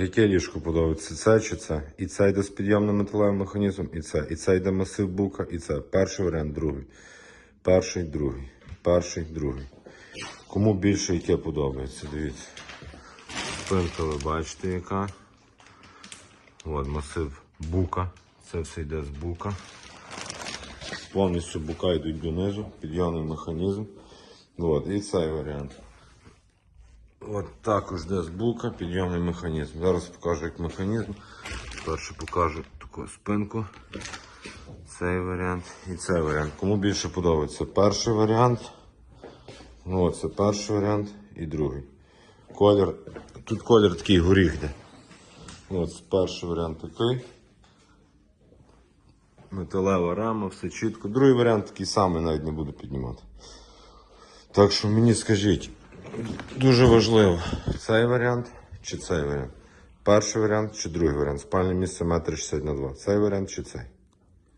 Яке ліжко подобається? Це чи це? І це йде з підйомним металевим механізмом, і це. І це йде масив бука, і це. Перший варіант, другий. Перший, другий. Перший, другий. Кому більше яке подобається, дивіться. Спинка ви бачите яка. От масив бука. Це все йде з бука. Повністю бука йдуть донизу, підйомний механізм. От, і цей варіант. От також йде з бука, підйомний механізм. Зараз покажу як механізм. Перше покажу таку спинку. Цей варіант і цей варіант. Кому більше подобається? Перший варіант. Ну, це перший варіант і другий. Колір. Тут колір такий горіх йде. От перший варіант такий. Металева рама, все чітко. Другий варіант такий самий, навіть не буду піднімати. Так що мені скажіть, дуже важливо, цей варіант чи цей варіант? Перший варіант чи другий варіант? Спальне місце 1,60 на 2. Цей варіант чи цей?